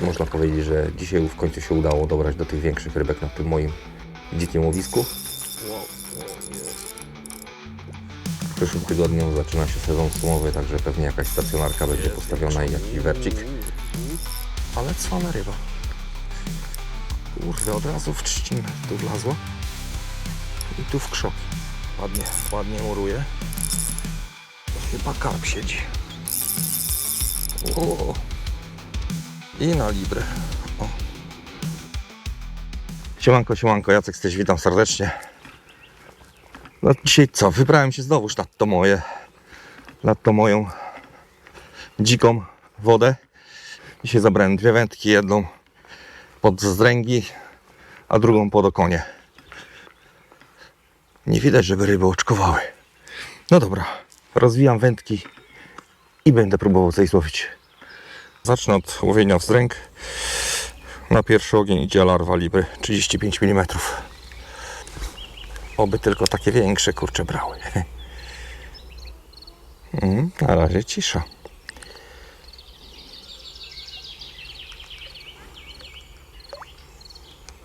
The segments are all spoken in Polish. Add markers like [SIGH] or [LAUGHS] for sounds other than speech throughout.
Można powiedzieć, że dzisiaj w końcu się udało dobrać do tych większych rybek na tym moim dzikim łowisku. W przyszłym tygodniu zaczyna się sezon sumowy, także pewnie jakaś stacjonarka będzie postawiona i jakiś wercik. Ale cwana ryba. Kurde, od razu w trzcinę tu wlazła. I tu w krzoki. Ładnie, ładnie muruje. Chyba karp siedzi. O. I na librę. O. Siemanko, siemanko, Jacek jesteś, witam serdecznie. No dzisiaj co, wybrałem się znowuż nad to moje, nad to moją dziką wodę. Dzisiaj zabrałem dwie wędki, jedną pod zdręgi, a drugą pod okonie. Nie widać, żeby ryby oczkowały. No dobra, rozwijam wędki i będę próbował coś złowić. Zacznę od łowienia wzdręg. Na pierwszy ogień idzie larwa libry 35 mm. Oby tylko takie większe kurcze brały. [LAUGHS] Mm, Na razie cisza.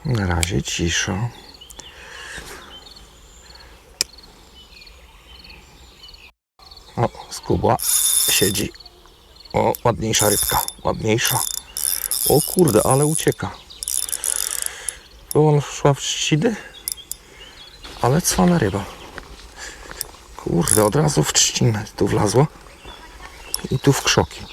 Na razie cisza. O, skubła siedzi. O, ładniejsza rybka, ładniejsza. O kurde, ale ucieka. Bo on szła w trzcidy, ale cwana ryba. Kurde, od razu w trzcinę tu wlazła i tu w krzoki.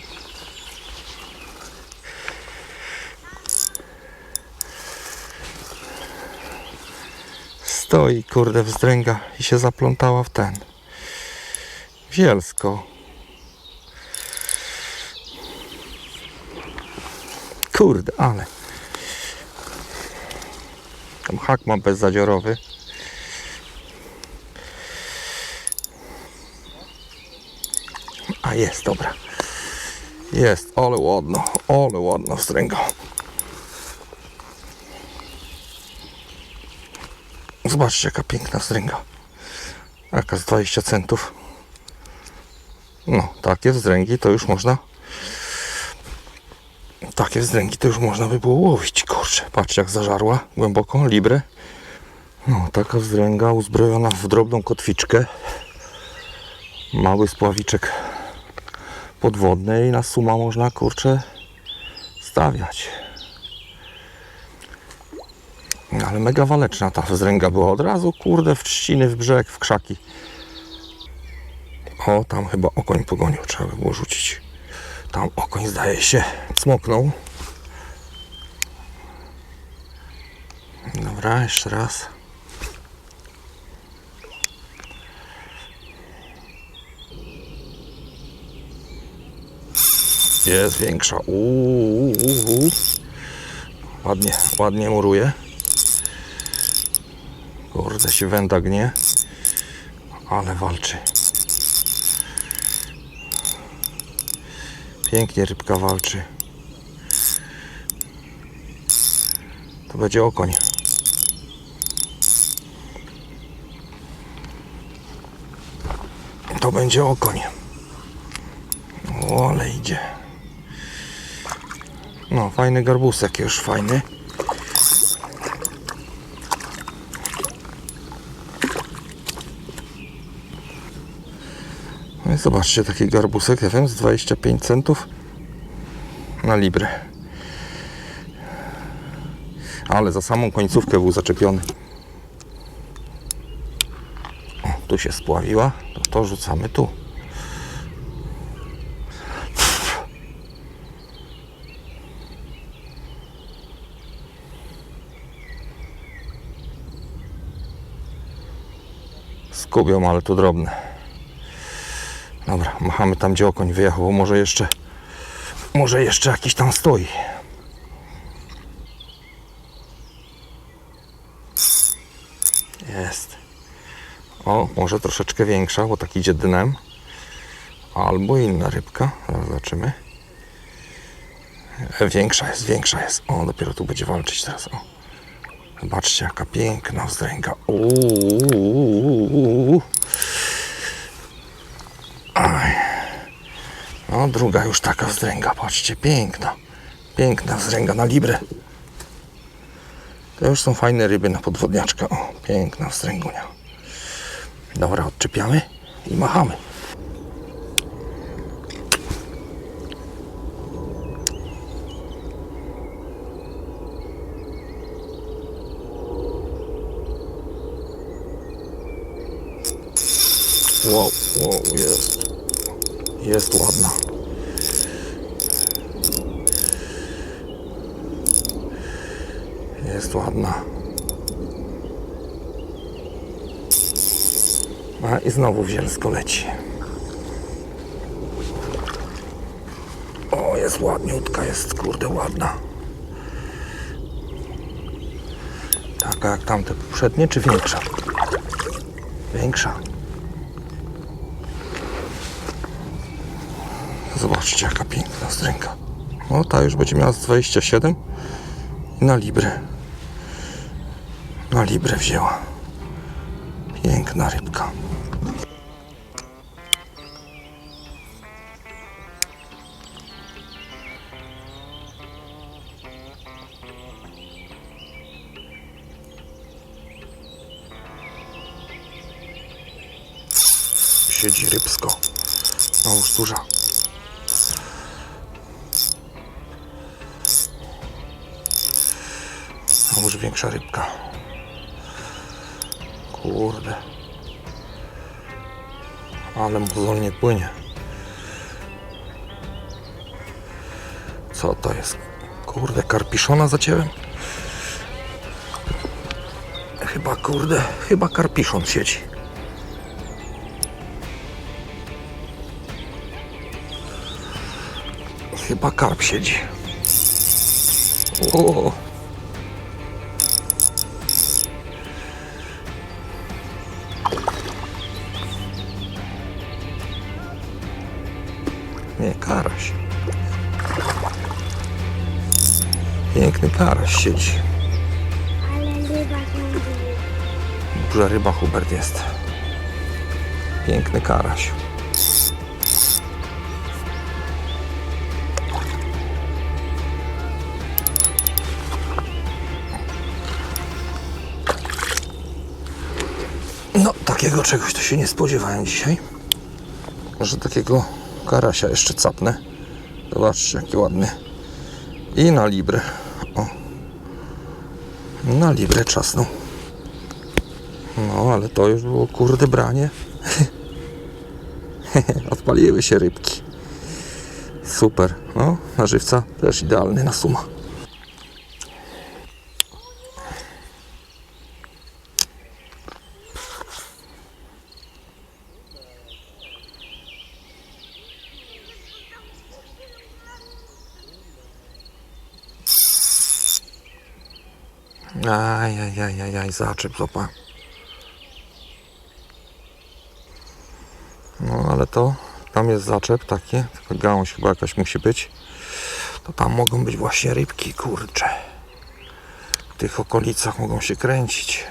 Stoi, kurde, wzdręga i się zaplątała w ten. Wielsko. Kurde, ale. Tam hak mam bezzadziorowy. A jest, dobra. Jest, ale ładno, ale ładno wstręga. Zobaczcie, jaka piękna wstręga. Jaka z 20 centów. No, takie wzdręgi to już można takie wzdręgi to już można by było łowić. Kurczę, patrzcie jak zażarła głęboko, librę. No, taka wzdręga uzbrojona w drobną kotwiczkę. Mały spławiczek podwodny i na suma można, kurczę, stawiać. Ale mega waleczna ta wzdręga była od razu, kurde, w trzciny, w brzeg, w krzaki. O, tam chyba okoń pogonił, trzeba by było rzucić. Tam okoń zdaje się cmoknął. Dobra, jeszcze raz. Jest większa. Uuu. Ładnie, ładnie muruje. Kurde się węda gnie. Ale walczy. Pięknie rybka walczy. To będzie okoń. To będzie okoń. O, ale idzie. No, fajny garbusek już, fajny. Zobaczcie, taki garbusek, wiem, z 25 centów na librę. Ale za samą końcówkę był zaczepiony. O, tu się spławiła, to to rzucamy tu. Skubią, ale tu drobne. Dobra, machamy tam, gdzie okoń wyjechał, bo może jeszcze, może jeszcze jakiś tam stoi. Jest. O, może troszeczkę większa, bo tak idzie dnem. Albo inna rybka. Zobaczymy. E, Większa jest, większa jest. O, dopiero tu będzie walczyć teraz. O. Zobaczcie, jaka piękna wzdręga. Uuu. Aj. No, druga już taka wzdręga, patrzcie, piękna. Piękna wzręga na librę. To już są fajne ryby na podwodniaczka. O, piękna wzręgunia. Dobra, odczepiamy i machamy. Wow, wow, jest. Jest ładna. Jest ładna. A i znowu zielsko leci. O, jest ładniutka, jest kurde ładna. Taka jak tamte poprzednie, czy większa? Większa. Zobaczcie, jaka piękna stręka. O, ta już będzie miała z 27 i na librę. Na librę wzięła. Piękna rybka. Siedzi rybsko. No już większa rybka. Kurde. Ale mozolnie płynie. Co to jest? Kurde, karpiszona zacięłem? Chyba, kurde, chyba karpiszon siedzi. Chyba karp siedzi. O. karaś. Piękny karaś siedzi. Duża ryba Hubert jest. Piękny karaś. No, takiego czegoś to się nie spodziewałem dzisiaj. Może takiego karasia jeszcze capnę. Zobaczcie, jaki ładny. I na librę. O. Na librę czasną. No, ale to już było kurde branie. [LAUGHS] Odpaliły się rybki. Super. No, na żywca też idealny na suma. Aj, aj, aj, aj, aj, zaczep, złapałem. No ale to tam jest zaczep taki, tylko gałąź chyba jakaś musi być. To tam mogą być właśnie rybki, kurcze. W tych okolicach mogą się kręcić.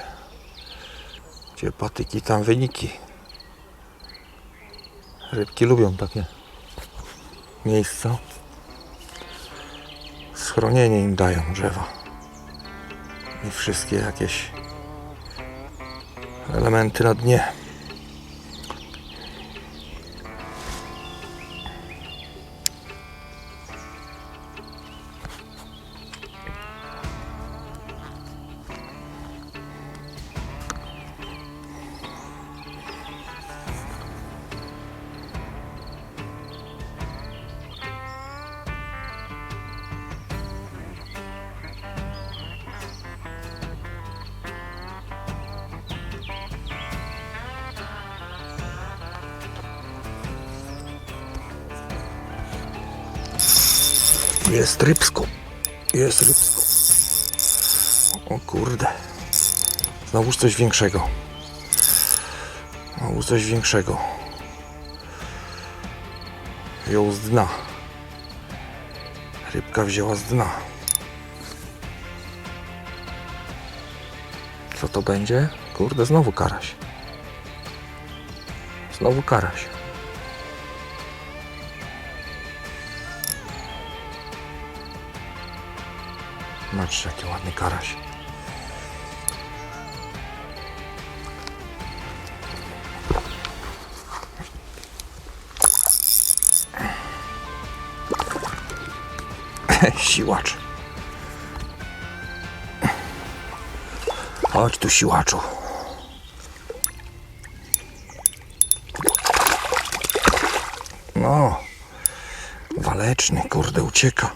Gdzie patyki, tam wyniki. Rybki lubią takie miejsca. Schronienie im dają drzewa. I wszystkie jakieś elementy na dnie. Jest rybsko. Jest rybsko. O kurde. Znowuż coś większego. Znowu coś większego. Wziął z dna. Rybka wzięła z dna. Co to będzie? Kurde, znowu karaś. Znowu karaś. Patrzcie, jaki ładny karaś. [LAUGHS] Siłacz. Chodź tu, siłaczu. No, waleczny, kurde, ucieka.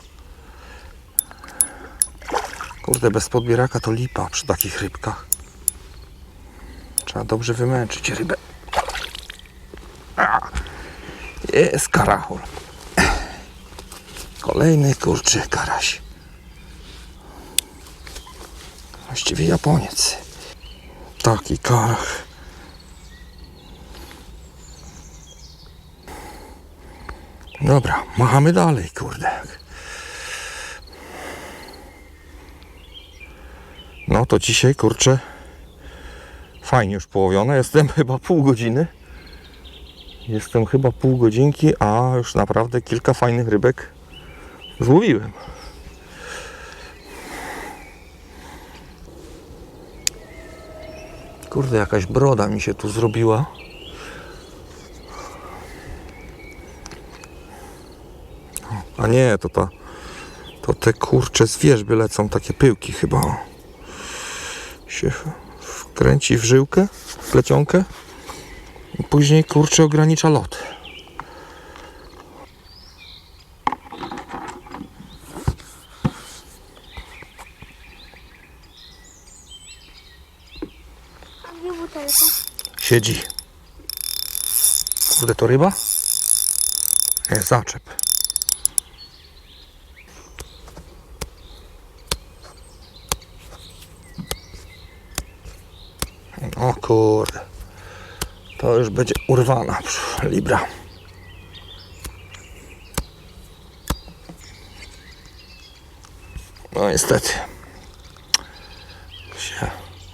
Kurde, bez podbieraka to lipa przy takich rybkach. Trzeba dobrze wymęczyć rybę. Jest karachol. Kolejny kurczy karaś. Właściwie Japoniec. Taki karach. Dobra, machamy dalej, kurde. No to dzisiaj, kurczę, fajnie już połowione. Jestem [LAUGHS] chyba pół godziny. Jestem chyba pół godzinki, a już naprawdę kilka fajnych rybek złowiłem. Kurde, jakaś broda mi się tu zrobiła. A nie, to ta, to te kurcze z wierzby lecą, takie pyłki chyba. Się wkręci w żyłkę, w plecionkę i później kurcze ogranicza lot. Siedzi. Kurde, to ryba? Zaczep. O kurde. To już będzie urwana libra. No niestety. Się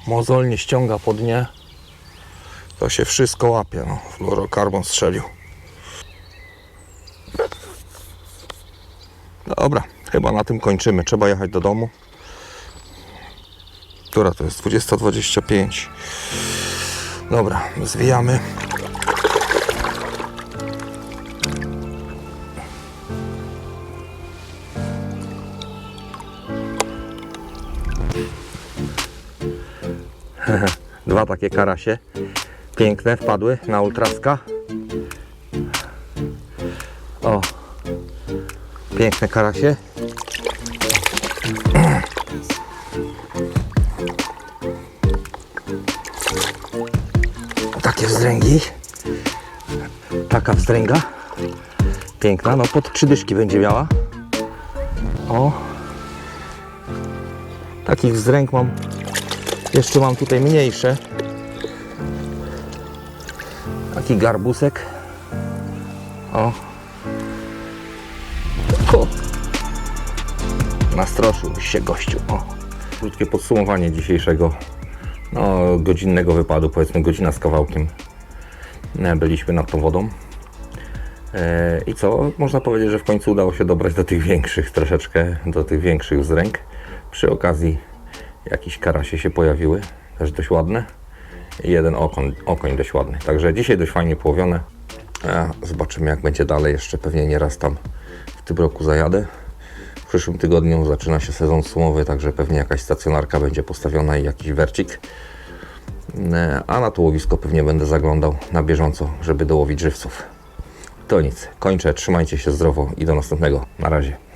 mozolnie ściąga po dnie. To się wszystko łapie. No. Fluorokarbon strzelił. Dobra, chyba na tym kończymy. Trzeba jechać do domu. Która to jest? 20.25. Dobra, zwijamy. [LAUGHS] Dwa takie karasie. Piękne, wpadły na ultraska. O. Piękne karasie. Wzdręgi. Taka wzdręga. Piękna, no pod trzy dyszki będzie miała. O. Takich wzdręg mam. Jeszcze mam tutaj mniejsze. Taki garbusek. O. o. Nastroszył się gościu. O. Krótkie podsumowanie dzisiejszego no, godzinnego wypadu, powiedzmy godzina z kawałkiem. E, Byliśmy nad tą wodą. E, I co? Można powiedzieć, że w końcu udało się dobrać do tych większych, troszeczkę do tych większych zręk. Przy okazji jakieś karasie się pojawiły, też dość ładne. I jeden okoń, okoń dość ładny. Także dzisiaj dość fajnie połowione. Zobaczymy jak będzie dalej. Jeszcze pewnie nieraz tam w tym roku zajadę. W przyszłym tygodniu zaczyna się sezon sumowy, także pewnie jakaś stacjonarka będzie postawiona i jakiś wercik. E, A na to łowisko pewnie będę zaglądał na bieżąco, żeby dołowić żywców. To nic. Kończę. Trzymajcie się zdrowo i do następnego. Na razie.